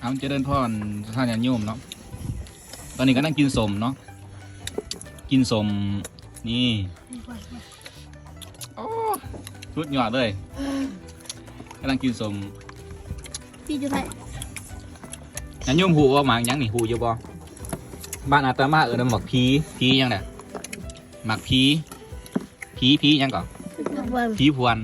เอาเจริญพรท่านญาติโยมเนาะตอนนี้ก็นั่งกินสมเนาะกินสมนี่โอ้สุดยอดเลยกำลังกินสมพี่จะไปญาติโยมหูว่าหมากหยังนี่หูอยู่บ่บ้านอาตมาเออนะหมักพีพีหยังเนี่ยหมักพีพีพีหยังก่อนวันผีพวน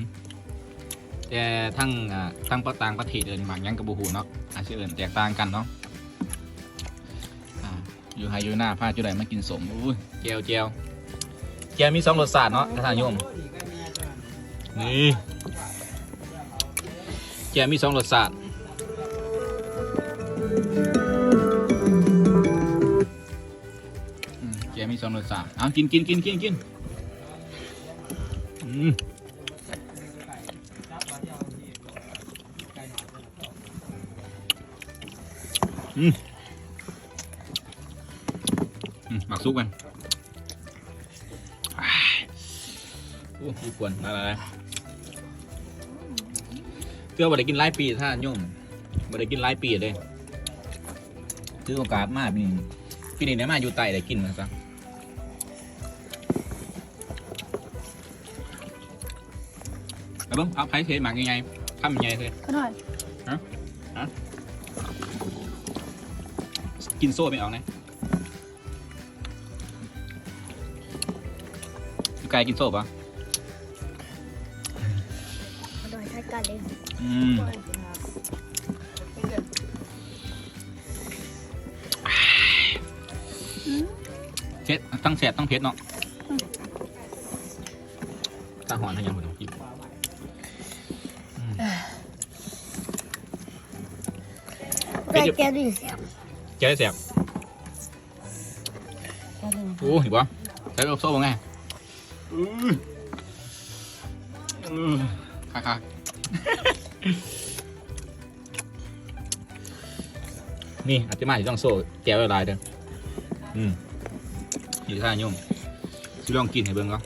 แต่ทั้งอ่าทั้งประต่างประเทศเอินหมากหยังกับบูฮูเนาะ อาจจะเอินแตกต่างกันเนาะอ่าอยู่ไฮยูหน้าพาจุดไหนมากินสมอุ้ยเจียวเจียวเจียวมีสองรสชาติเนาะท่านโยมนี่เจียวมีสองรสชาติเจียวมีสองรสชาติเอากินกินกินกินกินอืม อืมหมักซุปกันโอ้ยควรอะไรเพื่อบ่ได้กินหลายปีท่านโยมบ่ได้กินหลายปีเลยถือโอกาสมากปีนี้ปีนี้เนี่ยมาอยู่ไต่ได้กินมาซะแล้วเบิ่งเอาไผ่เทหมักยังไงทำยังไงเทก็หน่อย กินโซ่ไม่ออกนะพี่กายกินโซ่ปะก็หน่อยใช้กันเลยอืมเผ็ดตั้งแสบตั้งเผ็ดเนาะถ้าหอนทางยังหมดกินได้แก้วดีเสี ยบเจ๊แสบโอ้เห็นปะใช้โซ่บ้างไงอืออือคักคักนี่อาจจะมาที่ต้องโซ่แก้วละลายเด้ออืมอยู่ท่ายุ่งสิลองกินให้เบิ่งก่อน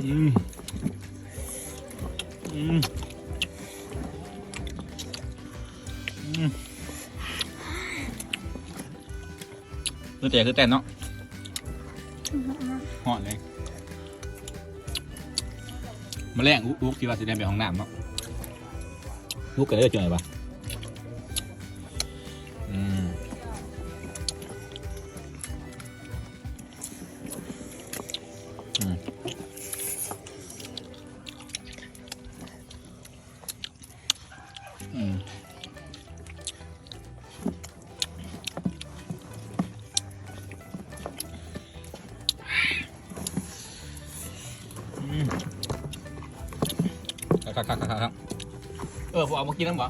อืมอืม คือแต่คือแต่เนาะหอนเลยมาแรงอุกที่ว่าสีแดงไปห้องน้ำเนาะอุ๊กกันได้จังไงปะอืมอืม ครับครับครับครับครับเออผมเอามากินน้ำบ่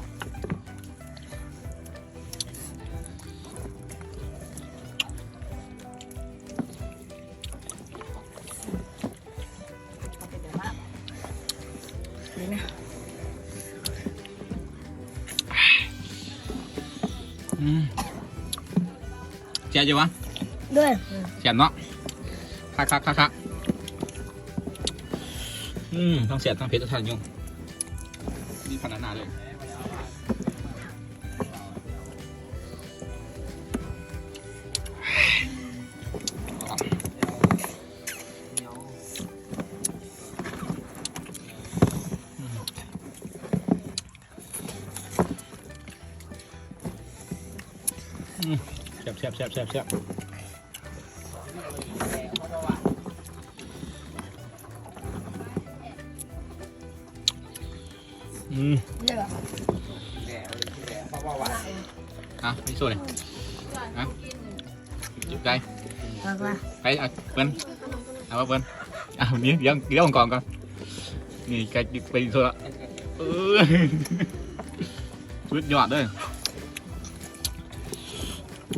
นี่นะอืมเจ๊จะวะด้วยเสียบเนาะคักคักคักคักอืมต้องเสียบต้องเพชรต้องทานยุ่ง นี่พันนาเลยแซ่บแซ่บแซ่บแซ่บ แซ่บอืมเดี๋ยวอะพี่โซ่เลยอะจุดไกลบอกว่าไปอะเปิ้ลเอาว่าเปิ้ลอะวันนี้เดี๋ยวเดี๋ยวก่อนก่อนนี่ไกลไปโซ่ละเออสุดยอดเลย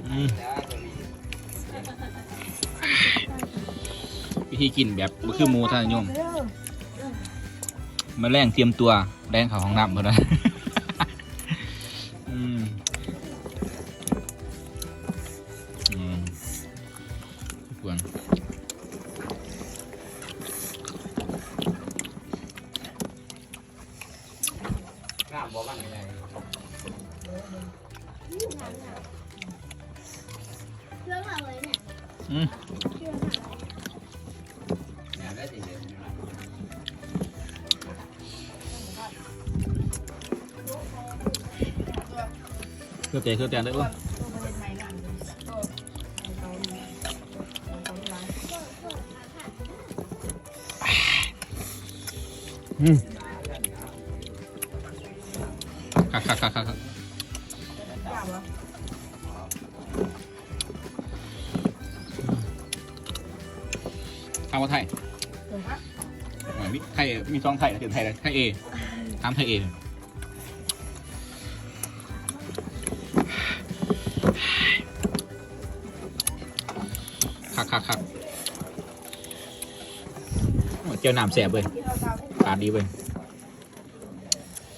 อืมวิธีกินแบบบ่คือหมูท่านโยมมาแรงเตรียมตัว แรงเขาห้องน้ำหมดเลยอืมอืมควรน้ำบ่บ้างยังไงเรื่องอะไรเนี่ยอืม ครื่องเตะเครื่องเตะเลยโอ้อืมคักคักคักคักคักข้าวว่าไทยหน่อยมีไทยมีซองไทยนะถึงไทยเลยไทยเอตามไทยเอคัก คักคักโอ้เจียวน้ำแสบเว้ยปาดดีเว้ย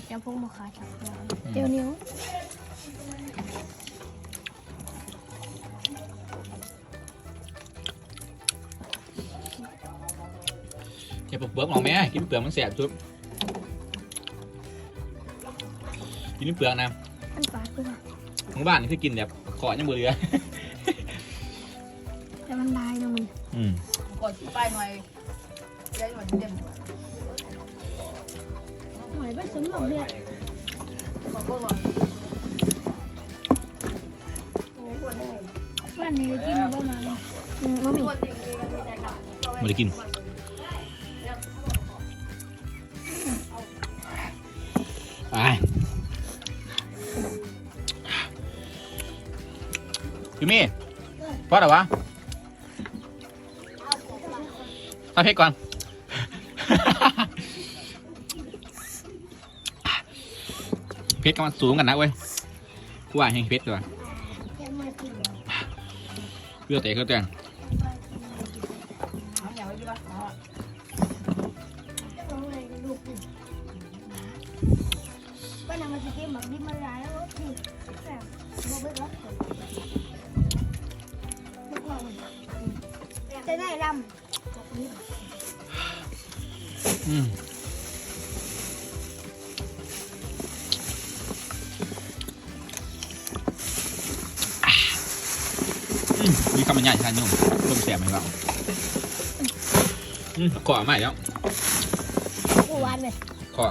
จะพุ่งมาขาจับเดี๋ยวนิ้วเจียวเปลือกมองไหมกินเปลือกมันแสบจุ๊บกินเปลือกนะอันปากด้วยของบ้านนี่คือกินแบบขอยังบ่เหลือ แต่มันลายตรงนี้อืมกดไปหน่อยได้หน่อยเต็มหอยผสมหน่อยเลือดขอพวกหน่อยวันนี้กินมาประมาณอืมมะหมี่ไม่ได้กินไปยูมี่พอแล้ววะ ถ้าเพชรก่อน เพชรก็มันสูงกันนะเว้ยกูว่าเฮงเพชรดีกว่าแค่มากินเพื่อเตะเพื่อเตะน้ำอย่างไป่ะอ๋อต้องเลยลูกนี่ป้านำมาจะกินแบบนี้มาหลายบบบ่เบิดแล้วจะได้รำ มอะอืมมีคำบรรยายท่านโยมต้มแสบไหมครับอืมขอใหม่แล้วกูวานเลยขอ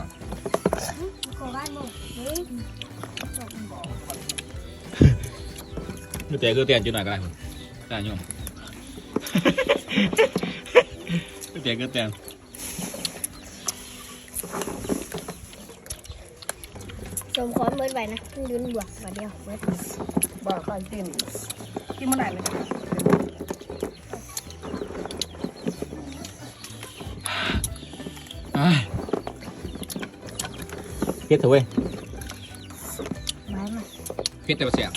กูวานมึงเฮ้ยเพื่อเตะเพื่อเตะจุดหน่อยก็ได้ท่านโยมเพื่อเตะเพื่อเตะ จมค้อนเบิดไว้นะยืนบวกมาเดียวเบิดบอกก่อนกินกินเมื่อไหร่เลยอ้ายเพชรเถอะเว้ย ไว้มา เพชรแต่ว่าเสีย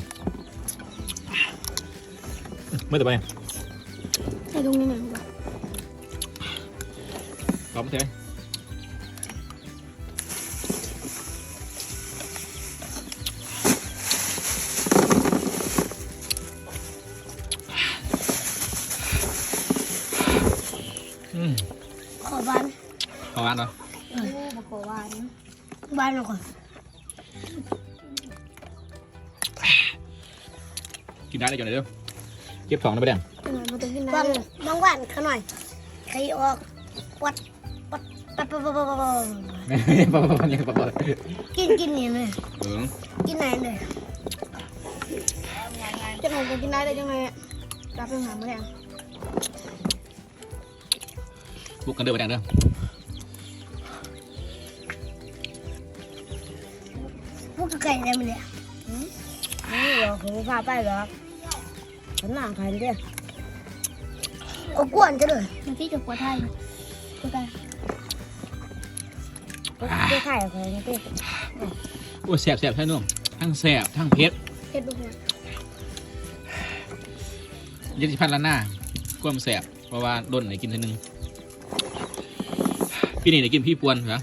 บอืมเมื่อแต่ไปให้ตรงนี้หน่อยดี กว่าพร้อมใช่ไหมอืมขอบ้านพอวานเหรอเออขอบ้านบ้านเราก่อนกินได้เลยจังเลยเด้อเก็บของได้ปะเนี่ยจังหวะมันต้องกินน้ำบ้างบ้านเขาหน่อยใครออกปัดปัดปัดปัดปัดปัดปัดปะปะปะยังปะปะกินกินนี่เลยเออกินไหนเลยจังหวะจะกินได้เลยจังไงรับเป็นหาแมลงบุกกันเด้อไปเด้อพวกไก่ได้ไหมเนี่ยนี่เหรอผมพาไปเหรอ ฉันหนังใครดิโอ้กวนจะเลยมันที่จะกวนไทยกวนไทยไปถ่ายใครนี่ดิโอ้แสบแสบใช่นุ่มทั้งแสบทั้งเผ็ดเฮ็ดลูกเนี่ยยัดสิพันละหน้าก้มแสบเพราะว่าโดนไหนกินทีนึงพี่นี่ได้กินพี่ปวนเหรอ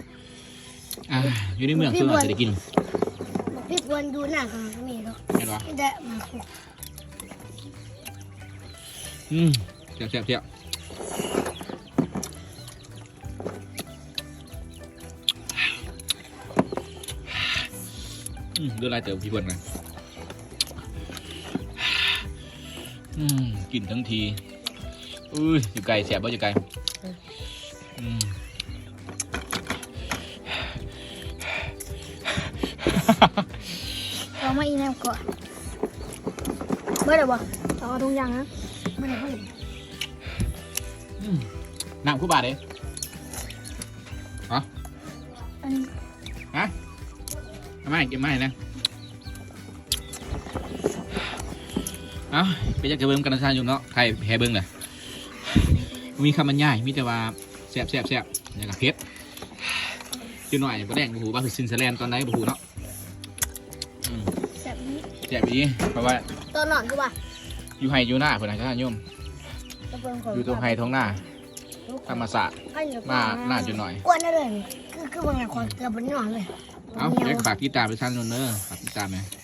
อ่าอยู่ในเมืองส่วนมากจะได้กินพี่กวนนดูหนังของก็มีแล้วเห็นปะไม่ได้มาคุก อืมเสียบเสียบเสียบอืมเดือดลายเติมพี่เพิ่นนะอืมกลิ่นทั้งทีอุ้ยอยู่ไกลเสียบบ่อยู่ไกลอืมเรามาอีแนวก่อนเมื่อไหร่บ่เอาทุกอย่างนะไม่ได้เพิ่งอืมน้ำคู่บาทเด้อันนี้ฮะทำไมเก็บมาให้นะเอ้าไปจะเก็บเบิ้งกันนะชาอยู่เนาะใครแพ้เบิ้งเลยมีคำบรรยายมีแต่ว่าแซ่บแซ่บแซ่บอย่างกับเพชรจุหน่อยก็แดงบูหูบ้าคือซินเซแลนตอนไหนบูหูเนาะอืมแบบนี้แซ่บดีเพราะว่าตัวหนอนคือว่า อยู่ไฮอยู่หน้าเพื่อนนะท่านโยมจะเป็นของอยู่ตรงไฮท้องหน้าธรรมศาสตร์ให้เดี๋ยวมาหน้าจุหน่อยอ้วนได้เลยคือคือบางอย่างคนเกือบบนหนอนเลยเอ้าเดี๋ยวฝากกีตาร์ไปท่านนนเนอร์ฝากกีตาร์ไหมเ